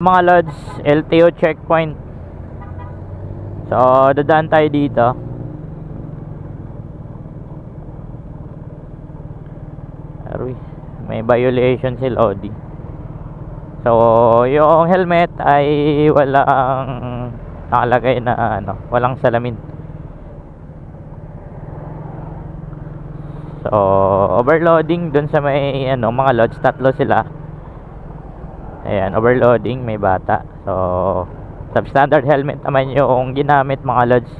Mga lods, LTO checkpoint. So, dadaan tayo dito. May violation si Lodi. So, yung helmet ay walang nakalagay na ano, walang salamin. So, overloading dun sa may ano, mga lods, tatlo sila. Ayan, overloading, may bata. So, substandard helmet naman yung ginamit mga lods.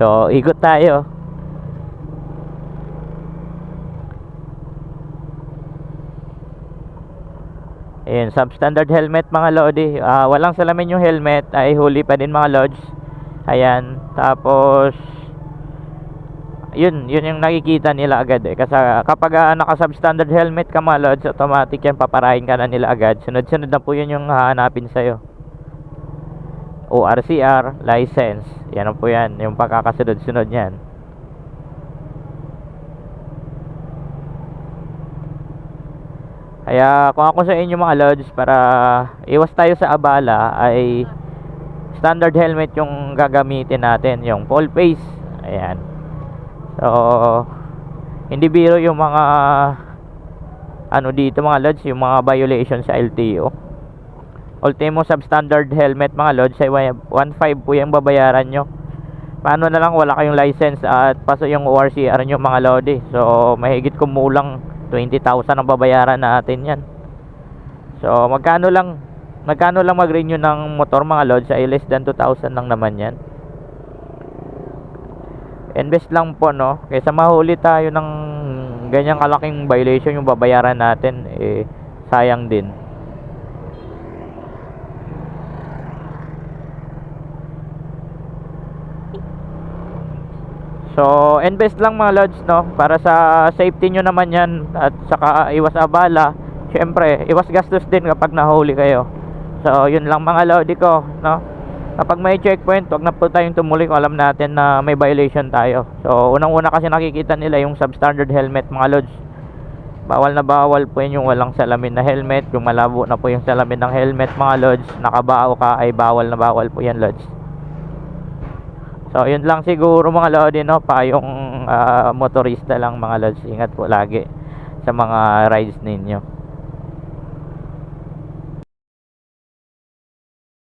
So, ikot tayo. Ayan, substandard helmet mga lodi. Ah, walang salamin yung helmet ay huli pa din mga lods. Ayan, tapos yun, yun yung nakikita nila agad eh. Kasi kapag ah, naka-substandard helmet ka mga lods, automatic yan paparahin ka na nila agad. Sunod-sunod na po yun yung hahanapin sa'yo. ORCR, license. Yan po yan, yung pagkakasunod-sunod yan. Kaya kung ako sa inyo mga lods para iwas tayo sa abala ay standard helmet yung gagamitin natin, yung full face. Ayan. So hindi biro yung mga ano dito mga lods, yung mga violation sa LTO. Ultimo substandard helmet mga lods ay 1.5 po yung babayaran nyo. Paano na lang wala kayong license at paso yung ORCR nyo mga lodi. So mahigit kumulang 20,000 ang babayaran natin yan. So magkano lang magkano lang mag-renew ng motor mga lods ay less than 2,000 lang naman yan. Invest lang po no kaysa mahuli tayo ng ganyang kalaking violation yung babayaran natin eh sayang din. So, invest lang mga lods, no? Para sa safety nyo naman yan at saka iwas abala. Siyempre, iwas gastos din kapag nahuli kayo. So, yun lang mga lodi ko, no? Kapag may checkpoint, wag na po tayong tumuli kung alam natin na may violation tayo. So, unang-una kasi nakikita nila yung substandard helmet mga lods. Bawal na bawal po yun yung walang salamin na helmet. Yung malabo na po yung salamin ng helmet mga lods. Nakabao ka ay bawal na bawal po yan lods. So, yun lang siguro mga lodi, no? Pa yung ah, motorista lang mga lods. Ingat po lagi sa mga rides ninyo.